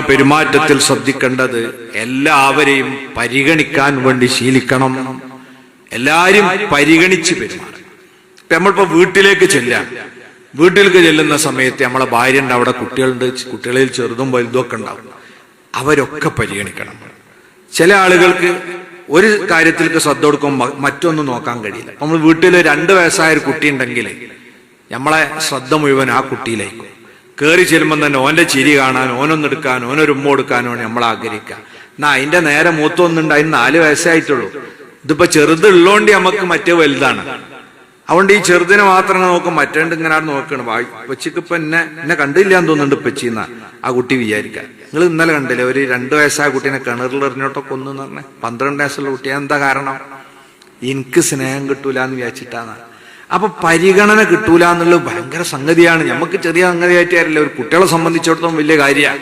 പെരുമാറ്റത്തിൽ ശ്രദ്ധിക്കേണ്ടത് എല്ലാവരെയും പരിഗണിക്കാൻ വേണ്ടി ശീലിക്കണം. എല്ലാരും പരിഗണിച്ച് പെരുമാറും ഇപ്പൊ നമ്മളിപ്പോ വീട്ടിലേക്ക് ചെല്ലാം വീട്ടിലേക്ക് ചെല്ലുന്ന സമയത്ത് നമ്മളെ ഭാര്യ ഉണ്ട് അവിടെ കുട്ടികളുണ്ട് കുട്ടികളിൽ ചെറുതും വലുതും ഒക്കെ ഉണ്ടാവും. അവരൊക്കെ പരിഗണിക്കണം. ചില ആളുകൾക്ക് ഒരു കാര്യത്തിലേക്ക് ശ്രദ്ധ കൊടുക്കുമ്പോൾ മറ്റൊന്നും നോക്കാൻ കഴിയില്ല. നമ്മൾ വീട്ടിൽ രണ്ട് വയസ്സായ ഒരു കുട്ടി ഉണ്ടെങ്കിൽ നമ്മളെ ശ്രദ്ധ മുഴുവൻ ആ കുട്ടിയിലേക്കും. കയറി ചെല്ലുമ്പോൾ തന്നെ ഓന്റെ ചിരി കാണാൻ ഓനൊന്നെടുക്കാൻ ഓനൊരു ഉമ്മ കൊടുക്കാനോ നമ്മൾ ആഗ്രഹിക്കുക. എന്നാ അതിന്റെ നേരെ മൂത്തൊന്നുണ്ട് അതിന് നാല് വയസ്സായിട്ടുള്ളൂ. ഇതിപ്പോൾ ഇതിപ്പോ ചെറുതുള്ളോണ്ട് നമുക്ക് മറ്റേ വലുതാണ്. അതുകൊണ്ട് ഈ ചെറുതിനെ മാത്രം നോക്കും മറ്റേണ്ട് ഇങ്ങനെ നോക്കണം. പച്ചിക്ക് ഇപ്പൊ എന്നെ എന്നെ കണ്ടില്ല എന്ന് തോന്നുന്നുണ്ട് പച്ചിന്ന ആ കുട്ടി വിചാരിക്കാം നിങ്ങൾ ഇന്നലെ കണ്ടില്ലേ ഒരു രണ്ടു വയസ്സായ കുട്ടീനെ കിണറിൽ എറിഞ്ഞോട്ടോ കൊന്നു എന്ന് പറഞ്ഞേ. പന്ത്രണ്ട് വയസ്സുള്ള കുട്ടി എന്താ കാരണം? എനിക്ക് സ്നേഹം കിട്ടൂല എന്ന് അപ്പൊ പരിഗണന കിട്ടൂല എന്നുള്ളത് ഭയങ്കര സംഗതിയാണ്. നമുക്ക് ചെറിയ സംഗതിയായിട്ട് അറിയില്ല ഒരു കുട്ടികളെ സംബന്ധിച്ചിടത്തോളം വലിയ കാര്യമാണ്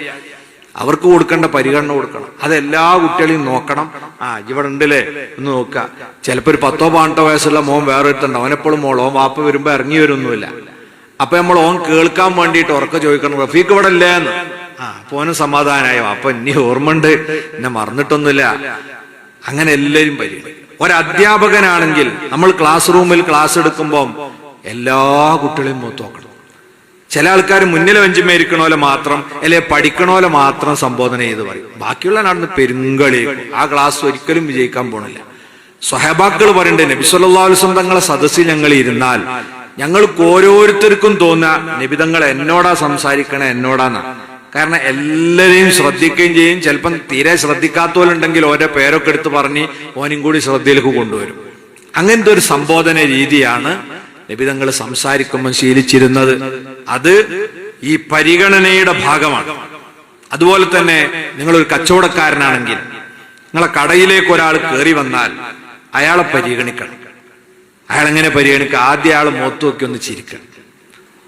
അവർക്ക് കൊടുക്കേണ്ട പരിഗണന കൊടുക്കണം. അതെല്ലാ കുട്ടികളെയും നോക്കണം. ആ ഇവിടെ ഉണ്ടല്ലേ? ഒന്ന് നോക്കുക ചിലപ്പോ ഒരു പത്തോ പതിനെട്ടോ വയസ്സുള്ള മോൻ വേറെ എടുത്തുണ്ട് അവനെപ്പോഴും മോളോ. വാപ്പ വരുമ്പോ ഇറങ്ങി വരുമൊന്നുമില്ല അപ്പൊ നമ്മൾ ഓൻ കേൾക്കാൻ വേണ്ടിയിട്ട് ഉറക്കം ചോദിക്കണം. റഫീഖ് ഇവിടെ ഇല്ലേ എന്ന് ആ അപ്പൊ സമാധാനായോ. അപ്പൊ ഇനി ഓർമ്മ ഉണ്ട് എന്നെ മറന്നിട്ടൊന്നുമില്ല. അങ്ങനെ എല്ലാവരും പരിഗണിക്കും. ഒരധ്യാപകനാണെങ്കിൽ നമ്മൾ ക്ലാസ് റൂമിൽ ക്ലാസ് എടുക്കുമ്പോൾ എല്ലാ കുട്ടികളെയും മൂത്ത് നോക്കണം. ചില ആൾക്കാർ മുന്നിൽ വെഞ്ചുമേരിക്കണോലെ മാത്രം അല്ലെ പഠിക്കണോലെ മാത്രം സംബോധന ചെയ്ത് പറയും. ബാക്കിയുള്ള നടന്ന് പെരുങ്കളി. ആ ക്ലാസ് ഒരിക്കലും വിജയിക്കാൻ പോണില്ല. സ്വഹബാക്കൾ പറയണ്ടേ നബി സല്ലല്ലാഹു അലൈഹി വസല്ലം തങ്ങളെ സദസ്സിൽ ഞങ്ങൾ ഇരുന്നാൽ ഞങ്ങൾക്ക് ഓരോരുത്തർക്കും തോന്നുക നബിതങ്ങൾ എന്നോടാ സംസാരിക്കണേ എന്നോടാന്നാ. കാരണം എല്ലാവരെയും ശ്രദ്ധിക്കുകയും ചെയ്യും. ചിലപ്പം തീരെ ശ്രദ്ധിക്കാത്തവരുണ്ടെങ്കിൽ ഓരോ പേരൊക്കെ എടുത്ത് പറഞ്ഞ് ഓനും കൂടി ശ്രദ്ധയിലേക്ക് കൊണ്ടുവരും. അങ്ങനത്തെ ഒരു സംബോധന രീതിയാണ് നിബിതങ്ങൾ സംസാരിക്കുമ്പോൾ ശീലിച്ചിരുന്നത്. അത് ഈ പരിഗണനയുടെ ഭാഗമാണ്. അതുപോലെ തന്നെ നിങ്ങളൊരു കച്ചവടക്കാരനാണെങ്കിൽ നിങ്ങളെ കടയിലേക്ക് ഒരാൾ കയറി വന്നാൽ അയാളെ പരിഗണിക്കണം. അയാൾ എങ്ങനെ പരിഗണിക്കുക? ആദ്യ ആൾ മുഖത്ത് ഒന്ന് ചിരിക്കണം.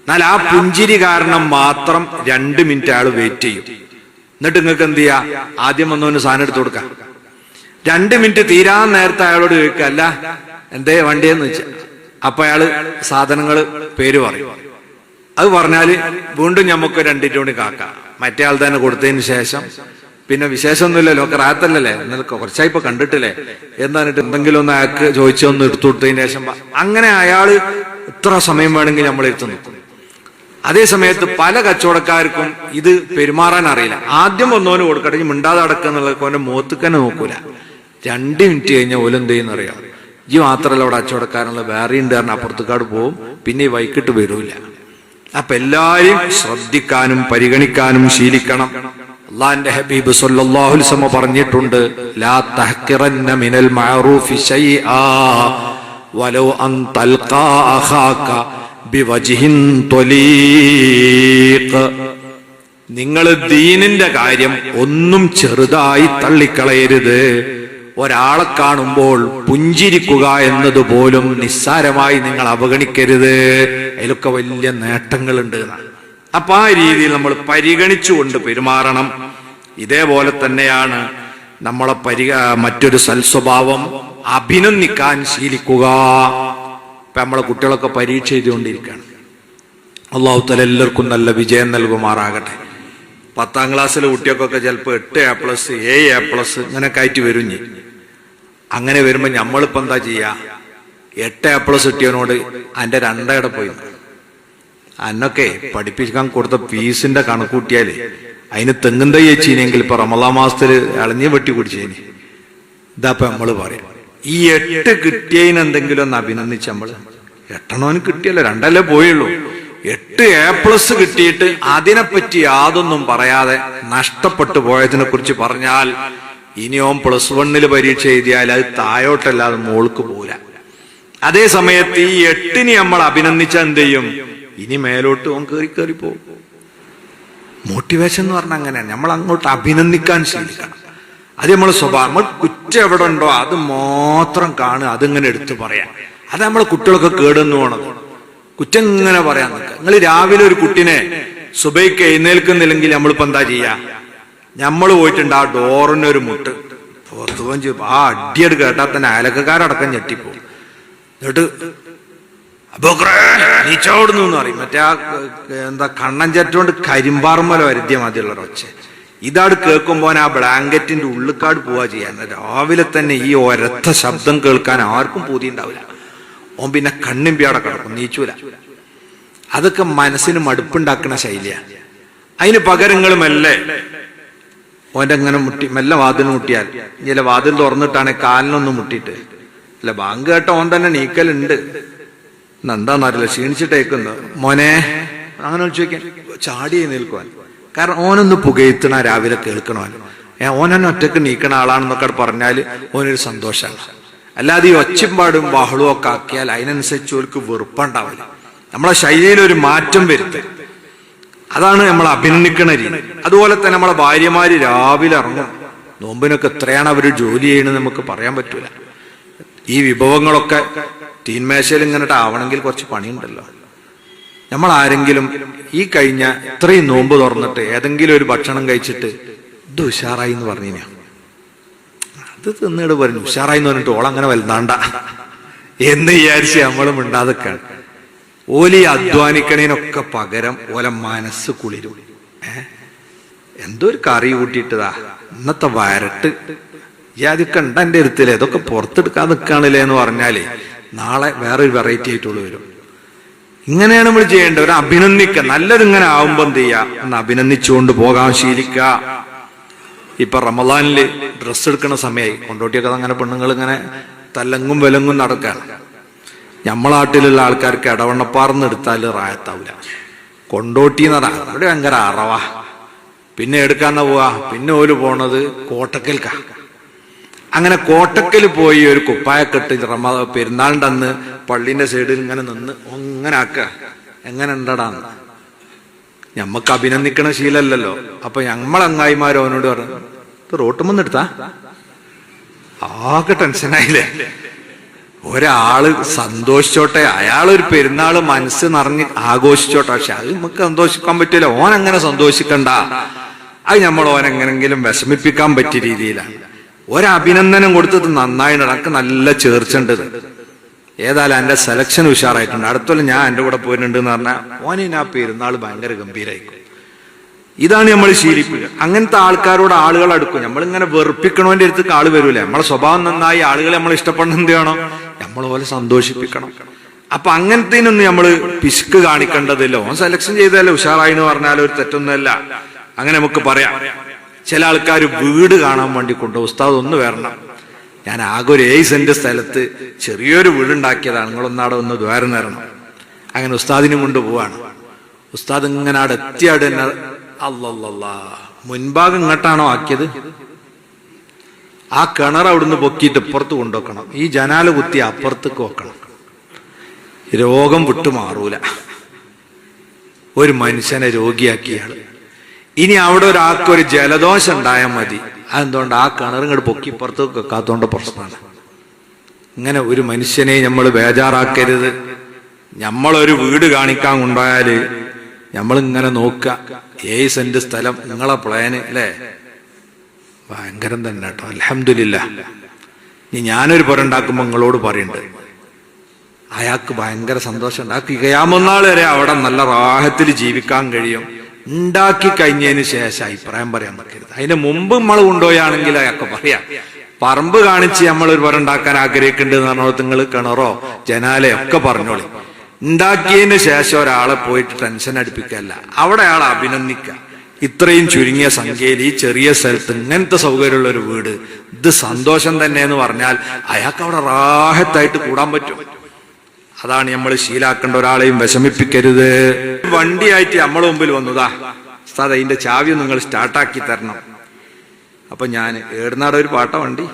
എന്നാൽ ആ പുഞ്ചിരി കാരണം മാത്രം രണ്ട് മിനിറ്റ് ആൾ വെയിറ്റ് ചെയ്യും. എന്നിട്ട് നിങ്ങൾക്ക് എന്ത് ചെയ്യാ? ആദ്യം വന്നവന് സാധനം എടുത്തു കൊടുക്കാം. രണ്ട് മിനിറ്റ് തീരാൻ നേരത്തെ അയാളോട് ചോദിക്കുക അല്ല എന്തേ വണ്ടിയെന്ന് വെച്ചാൽ അപ്പൊ അയാൾ സാധനങ്ങൾ പേര് പറയും. അത് പറഞ്ഞാൽ വീണ്ടും നമുക്ക് രണ്ടു മണി കാക്കാം. മറ്റേ ആൾ തന്നെ കൊടുത്തതിന് ശേഷം. പിന്നെ വിശേഷമൊന്നുമില്ലല്ലോ റാത്തല്ലല്ലേ എന്നാൽ കുറച്ചായി ഇപ്പൊ കണ്ടിട്ടില്ലേ? എന്താണിട്ട് എന്തെങ്കിലും ഒന്ന് അയാൾക്ക് ചോദിച്ചൊന്ന് എടുത്തു കൊടുത്തതിന് ശേഷം അങ്ങനെ അയാൾ ഇത്ര സമയം വേണമെങ്കിൽ നമ്മൾ എടുത്തു നിൽക്കും. അതേ സമയത്ത് പല കച്ചവടക്കാർക്കും ഇത് പെരുമാറാൻ അറിയില്ല. ആദ്യം ഒന്നോന് കൊടുക്കട്ടെ ഇനി മിണ്ടാതെ അടക്കുക എന്നുള്ളത് ഓന്റെ മുഖത്തുക്കന്നെ നോക്കൂല. രണ്ട് മിനിറ്റ് കഴിഞ്ഞാൽ ഓലെന്ത് ചെയ്യുന്നറിയാം ഈ മാത്രമല്ല അവിടെ കച്ചവടക്കാരുള്ള വേറെ ഉണ്ട് കാരണം അപ്പുറത്തേക്കാട് പോവും പിന്നെ ഈ വൈകിട്ട് വരൂല അപ്പൊ എല്ലാരും ശ്രദ്ധിക്കാനും പരിഗണിക്കാനും ശീലിക്കണം. അള്ളാന്റെ ഹബീബ് സല്ലല്ലാഹു അലൈഹി പറഞ്ഞിട്ടുണ്ട് ലാ തഹ്കിറന്ന മിനൽ മഅറൂഫി ശൈആ വലൗ അൻ തൽഖാ അഖാക. നിങ്ങൾ ദീനിന്റെ കാര്യം ഒന്നും ചെറുതായി തള്ളിക്കളയരുത്. ഒരാളെ കാണുമ്പോൾ പുഞ്ചിരിക്കുക എന്നതുപോലും നിസ്സാരമായി നിങ്ങൾ അവഗണിക്കരുത്. അതിലൊക്കെ വലിയ നേട്ടങ്ങളുണ്ട് അപ്പൊ ആ രീതിയിൽ നമ്മൾ പരിഗണിച്ചുകൊണ്ട് പെരുമാറണം. ഇതേപോലെ തന്നെയാണ് നമ്മളെ പരിഗ മറ്റൊരു സൽസ്വഭാവം അഭിനന്ദിക്കാൻ ശീലിക്കുക. ഇപ്പൊ നമ്മളെ കുട്ടികളൊക്കെ പരീക്ഷ ചെയ്തുകൊണ്ടിരിക്കുകയാണ് അള്ളാഹു തല എല്ലാവർക്കും നല്ല വിജയം നൽകുമാറാകട്ടെ. പത്താം ക്ലാസ്സിലെ കുട്ടികൾക്കൊക്കെ ചിലപ്പോൾ എട്ട് എ പ്ലസ് ഏഴ് എ പ്ലസ് ഇങ്ങനെയൊക്കെ ആയിട്ട് വരും ഞാൻ അങ്ങനെ വരുമ്പോൾ നമ്മളിപ്പോൾ എന്താ ചെയ്യുക എട്ട് എ പ്ലസ് കിട്ടിയവനോട് അതിന്റെ രണ്ടേടെ പോയി? അന്നൊക്കെ പഠിപ്പിക്കാൻ കൊടുത്ത ഫീസിന്റെ കണക്കൂട്ടിയാൽ അതിന് തെങ്ങും തൈ ഇപ്പം റമലാ മാസത്തിൽ ഇളഞ്ഞി വെട്ടി കുടിച്ചേനെ. ഇതാപ്പം നമ്മൾ പറയാം ഈ എട്ട് കിട്ടിയതിന് എന്തെങ്കിലും ഒന്ന് അഭിനന്ദിച്ച് നമ്മൾ. എട്ടെണ്ണോന് കിട്ടിയല്ല രണ്ടല്ലേ പോയുള്ളൂ. എട്ട് എ പ്ലസ് കിട്ടിയിട്ട് അതിനെപ്പറ്റി യാതൊന്നും പറയാതെ നഷ്ടപ്പെട്ടു പോയതിനെ കുറിച്ച് പറഞ്ഞാൽ ഇനി ഓൻ പ്ലസ് വണ്ണിൽ പരീക്ഷ എഴുതിയാൽ അത് താഴോട്ടല്ലാതെ മോൾക്ക് പോരാ അതേ സമയത്ത് ഈ എട്ടിന് നമ്മൾ അഭിനന്ദിച്ച എന്ത് ചെയ്യും? ഇനി മേലോട്ട് ഓൻ കയറി കയറി പോകും. മോട്ടിവേഷൻ എന്ന് പറഞ്ഞാൽ അങ്ങനെയാണ്. നമ്മൾ അങ്ങോട്ട് അഭിനന്ദിക്കാൻ ശ്രമിക്കണം അത് നമ്മൾ സ്വഭാവം. നമ്മൾ എവിടെ ഉണ്ടോ അത് മാത്രം കാണുക അതിങ്ങനെ എടുത്തു പറയാം അത് നമ്മളെ കുട്ടികളൊക്കെ കേടുന്നു പോണത്. കുറ്റം ഇങ്ങനെ പറയാൻ നിൽക്കുക? നിങ്ങൾ രാവിലെ ഒരു കുട്ടിനെ സുബൈക്ക് എഴുന്നേൽക്കുന്നില്ലെങ്കിൽ നമ്മളിപ്പോ എന്താ ചെയ്യാ? നമ്മൾ പോയിട്ടുണ്ട് ആ ഡോറിന് ഒരു മുട്ട്. പുറത്തു ആ അടിയെടുത്ത് കേട്ടാൽ തന്നെ അയലക്കാരടക്കം ഞെട്ടിപ്പോവും. എന്നിട്ട് നീച്ചോടുന്നു എന്ന് പറയും. മറ്റേ ആ എന്താ കണ്ണൻ ചറ്റുകൊണ്ട് കരിമ്പാർമല വരുത്തിയ മതിയുള്ള ഇതാട് കേൾക്കുമ്പോൾ ആ ബ്ലാങ്കറ്റിന്റെ ഉള്ളിക്കാട് പോവാ ചെയ്യാൻ രാവിലെ തന്നെ ഈ ഒരത്ത ശബ്ദം കേൾക്കാൻ ആർക്കും പൂതി ഉണ്ടാവില്ല ഓൻ പിന്നെ കണ്ണും കണ്ണിമ്പിയാടെ കിടക്കും നീച്ചൂല. അതൊക്കെ മനസ്സിന് മടുപ്പുണ്ടാക്കുന്ന ശൈലിയാണ് അതിന് പകരങ്ങൾ മെല്ലെ ഓന്റെ അങ്ങനെ മുട്ടി മെല്ലെ വാതിൽ മുട്ടിയാൽ. ചില വാതിൽ തുറന്നിട്ടാണ് കാലിനൊന്നും മുട്ടിയിട്ട്. അല്ല ബാങ്ക് കേട്ട ഓൻ തന്നെ നീക്കലുണ്ട്. എന്താന്നറിയില്ല ക്ഷീണിച്ചിട്ടേക്കുന്നു. മോനെ അങ്ങനെ ചോദിക്കാൻ. ചാടി നിൽക്കുവാൻ. കാരണം ഓനൊന്ന് പുകയത്തണ രാവിലെ കേൾക്കണോ ഏ ഓനെന്നെ ഒറ്റയ്ക്ക് നീക്കണ ആളാണെന്നൊക്കെ പറഞ്ഞാൽ ഓനൊരു സന്തോഷമാണ് അല്ലാതെ ഈ ഒച്ചമ്പാടും ബഹളവും ഒക്കെ ആക്കിയാൽ അതിനനുസരിച്ച് ഓർക്ക് വെറുപ്പുണ്ടാവില്ല. നമ്മളെ ശൈലിയിൽ ഒരു മാറ്റം വരുത്തുക അതാണ് നമ്മൾ അഭിനന്ദിക്കണ രീതി. അതുപോലെ തന്നെ നമ്മളെ ഭാര്യമാര് രാവിലെ ഇറങ്ങും നോമ്പിനൊക്കെ എത്രയാണ് അവർ ജോലി ചെയ്യണമെന്ന് നമുക്ക് പറയാൻ പറ്റൂല. ഈ വിഭവങ്ങളൊക്കെ തീന്മേശയിൽ ഇങ്ങനെ ആവണമെങ്കിൽ കുറച്ച് പണിയുണ്ടല്ലോ. നമ്മൾ ആരെങ്കിലും ഈ കഴിഞ്ഞ ഇത്രയും നോമ്പ് തുറന്നിട്ട് ഏതെങ്കിലും ഒരു ഭക്ഷണം കഴിച്ചിട്ട് ഇത് ഉഷാറായി എന്ന് പറഞ്ഞു അത് തിന്നിട്ട് പറഞ്ഞു ഉഷാറായി എന്ന് പറഞ്ഞിട്ട് ഓൾ അങ്ങനെ വലുതാണ്ട. എന്ന് വിചാരിച്ച് നമ്മളും മിണ്ടാതൊക്കെയാണ് ഓലി അധ്വാനിക്കണേനൊക്കെ പകരം ഓല മനസ്സ് കുളിരും. എന്തോ ഒരു കറി കൂട്ടിയിട്ടതാ. ഇന്നത്തെ വരട്ട്. ഇയാതൊക്കെ ഉണ്ട് എന്റെ അടുത്തില്ലേ ഇതൊക്കെ പുറത്തെടുക്കാൻ നിൽക്കാണില്ലേ എന്ന് പറഞ്ഞാലേ നാളെ വേറൊരു വെറൈറ്റി ആയിട്ടുള്ള വരും. ഇങ്ങനെയാണ് നമ്മൾ ചെയ്യേണ്ടത്. ഒരു അഭിനന്ദിക്കുക. നല്ലത് ഇങ്ങനെ ആവുമ്പോ എന്ത് ചെയ്യാ? ഒന്ന് അഭിനന്ദിച്ചുകൊണ്ട് പോകാൻ ശീലിക്ക ഇപ്പൊ റമദാനിൽ ഡ്രസ്സ് എടുക്കുന്ന സമയമായി കൊണ്ടോട്ടിയൊക്കെ അങ്ങനെ പെണ്ണുങ്ങൾ ഇങ്ങനെ തല്ലങ്ങും വിലങ്ങും നടക്കാണ് നമ്മളാട്ടിലുള്ള ആൾക്കാർക്ക് ഇടവണ്ണപ്പാർന്ന് എടുത്താൽ റായത്താവില്ല കൊണ്ടോട്ടി പറഞ്ഞാൽ അവിടെ ഭയങ്കര അറവാ. പിന്നെ എടുക്കാന്ന പോവാ. പിന്നെ ഓൽ പോണത് കോട്ടക്കൽക്കാ. അങ്ങനെ കോട്ടക്കൽ പോയി ഒരു കുപ്പായക്കെട്ട് റമ പെരുന്നാളിന്റെ അന്ന് പള്ളിന്റെ സൈഡിൽ ഇങ്ങനെ നിന്ന് അങ്ങനെ ആക്ക. എങ്ങനെ ഉണ്ടടാന്ന് ഞമ്മക്ക് അഭിനന്ദിക്കണ ശീലല്ലല്ലോ. അപ്പൊ ഞമ്മളങ്ങായിമാർ അവനോട് പറഞ്ഞു ഇത് റോട്ടുമെന്ന് എടുത്താ? ആകെ ടെൻഷനായില്ലേ ഒരാൾ സന്തോഷിച്ചോട്ടെ അയാളൊരു പെരുന്നാൾ മനസ്സ് നിറഞ്ഞ് ആഘോഷിച്ചോട്ടെ. പക്ഷെ അത് നമുക്ക് സന്തോഷിക്കാൻ പറ്റില്ല ഓൻ അങ്ങനെ സന്തോഷിക്കണ്ട. അത് നമ്മൾ ഓൻ എങ്ങനെങ്കിലും വിഷമിപ്പിക്കാൻ പറ്റിയ രീതിയിലാണ് ഒരഭിനന്ദനം കൊടുത്തത് നന്നായി നടക്ക്. നല്ല ചേർച്ചണ്ടത് ഏതായാലും എന്റെ സെലക്ഷൻ ഉഷാറായിട്ടുണ്ട്. അടുത്തൊല്ലം ഞാൻ എന്റെ കൂടെ പോയിട്ടുണ്ട് എന്ന് പറഞ്ഞാൽ ഓനിന് ആ പെരുന്നാൾ ഭയങ്കര ഗംഭീരായിരിക്കും. ഇതാണ് നമ്മൾ ശീലിപ്പിക്കുക. അങ്ങനത്തെ ആൾക്കാരോട് ആളുകൾ അടുക്കും. നമ്മളിങ്ങനെ വെറുപ്പിക്കണോന്റെ അടുത്ത് ആൾ വരൂല? നമ്മളെ സ്വഭാവം നന്നായി ആളുകളെ നമ്മൾ ഇഷ്ടപ്പെടുന്ന എന്ത് ചെയ്യണം? നമ്മൾ പോലെ സന്തോഷിപ്പിക്കണം. അപ്പൊ അങ്ങനത്തേനൊന്നും നമ്മൾ പിശുക്ക് കാണിക്കേണ്ടതില്ല. ഓൻ സെലക്ഷൻ ചെയ്തല്ലേ ഉഷാറായി എന്ന് പറഞ്ഞാൽ ഒരു തെറ്റൊന്നുമല്ല. അങ്ങനെ നമുക്ക് പറയാം. ചില ആൾക്കാർ വീട് കാണാൻ വേണ്ടി കൊണ്ട് ഉസ്താദ് ഒന്ന് വരണം. ഞാൻ ആകെ ഒരു ഏഴ് സെന്റ് സ്ഥലത്ത് ചെറിയൊരു വീടുണ്ടാക്കിയതാണ്. നിങ്ങളൊന്നാടെ ഒന്ന് ദ്വാരം നേരണം അങ്ങനെ ഉസ്താദിനും കൊണ്ട് പോവാണ്. ഉസ്താദ് ഇങ്ങനെ അവിടെ എത്തിയാട് തന്നെ അല്ലല്ല മുൻഭാഗം ഇങ്ങോട്ടാണോ ആക്കിയത്? ആ കിണർ അവിടുന്ന് പൊക്കിയിട്ട് ഇപ്പുറത്ത് കൊണ്ടുവെക്കണം. ഈ ജനാല കുത്തി അപ്പുറത്തേക്ക് വെക്കണം. രോഗം വിട്ടുമാറൂല. ഒരു മനുഷ്യനെ രോഗിയാക്കിയാണ് ഇനി അവിടെ ഒരാൾക്ക് ഒരു ജലദോഷം ഉണ്ടായാൽ മതി. അതെന്തുകൊണ്ട് ആ കിണറിങ്ങോട്ട് പൊക്കി പുറത്ത് വെക്കാത്തോണ്ട് പ്രശ്നമാണ്. ഇങ്ങനെ ഒരു മനുഷ്യനെ നമ്മൾ ബേജാറാക്കരുത്. നമ്മളൊരു വീട് കാണിക്കാൻ ഉണ്ടായാൽ നമ്മളിങ്ങനെ നോക്കുക. ഏഴ് സെന്റ് സ്ഥലം നിങ്ങളെ പ്ലാന് അല്ലേ? ഭയങ്കരം തന്നെ കേട്ടോ. അലഹമില്ല ഇനി ഞാനൊരു പുരണ്ടാക്കുമ്പോ നിങ്ങളോട് പറയുന്നുണ്ട് അയാൾക്ക് ഭയങ്കര സന്തോഷം അയാൾക്ക് ഇകയാമൊന്നാൾ വരെ അവിടെ നല്ല റാഹത്തിൽ ജീവിക്കാൻ കഴിയും. ഉണ്ടാക്കി കഴിഞ്ഞതിന് ശേഷം അഭിപ്രായം പറയാൻ പറ്റരുത് അതിന് മുമ്പ് നമ്മൾ ഉണ്ടോയാണെങ്കിൽ അയാൾക്ക് പറയാം. പറമ്പ് കാണിച്ച് നമ്മൾ ഒരു പുരണ്ടാക്കാൻ ആഗ്രഹിക്കുന്നുണ്ട് എന്ന് പറഞ്ഞാൽ നിങ്ങൾ കിണറോ ജനാലയോ ഒക്കെ പറഞ്ഞോളി. ഉണ്ടാക്കിയതിന് ശേഷം ഒരാളെ പോയിട്ട് ടെൻഷൻ അടുപ്പിക്കല്ല. അവിടെ അയാളെ അഭിനന്ദിക്കുക ഇത്രയും ചുരുങ്ങിയ സംഖ്യയിൽ ഈ ചെറിയ സ്ഥലത്ത് ഇങ്ങനത്തെ സൗകര്യമുള്ള ഒരു വീട് ഇത് സന്തോഷം തന്നെ എന്ന് പറഞ്ഞാൽ അയാൾക്ക് അവിടെ റാഹത്തായിട്ട് കൂടാൻ പറ്റും. അതാണ് നമ്മൾ ശീലാക്കേണ്ട ഒരാളെയും വിഷമിപ്പിക്കരുത്. വണ്ടിയായിട്ട് നമ്മളെ മുമ്പിൽ വന്നതാ. ഉസ്താദ് അതിന്റെ ചാവി നിങ്ങൾ സ്റ്റാർട്ടാക്കി തരണം. അപ്പൊ ഞാൻ ഏടുന്നാടെ ഒരു പാട്ട വണ്ടി.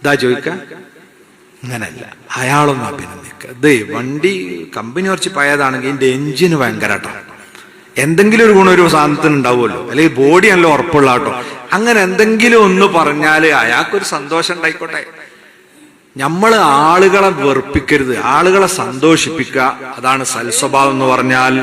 ഇതാ ചോദിക്ക. അങ്ങനല്ല അയാളൊന്നും അഭിനന്ദിക്കുക ദേ വണ്ടി കമ്പനി കുറച്ച് പഴയതാണെങ്കിൽ ഇതിന്റെ എഞ്ചിന് ഭയങ്കരട്ടോ. എന്തെങ്കിലും ഒരു ഗുണം ഒരു സാധനത്തിന് ഉണ്ടാവുമല്ലോ. അല്ലെങ്കിൽ ബോഡി നല്ല ഉറപ്പുള്ള കേട്ടോ അങ്ങനെ എന്തെങ്കിലും ഒന്ന് പറഞ്ഞാൽ അയാൾക്കൊരു സന്തോഷം ഉണ്ടായിക്കോട്ടെ. നമ്മൾ ആളുകളെ വെറുപ്പിക്കരുത് ആളുകളെ സന്തോഷിപ്പിക്കുക. അതാണ് സൽസ്വഭാവം എന്ന് പറഞ്ഞാൽ.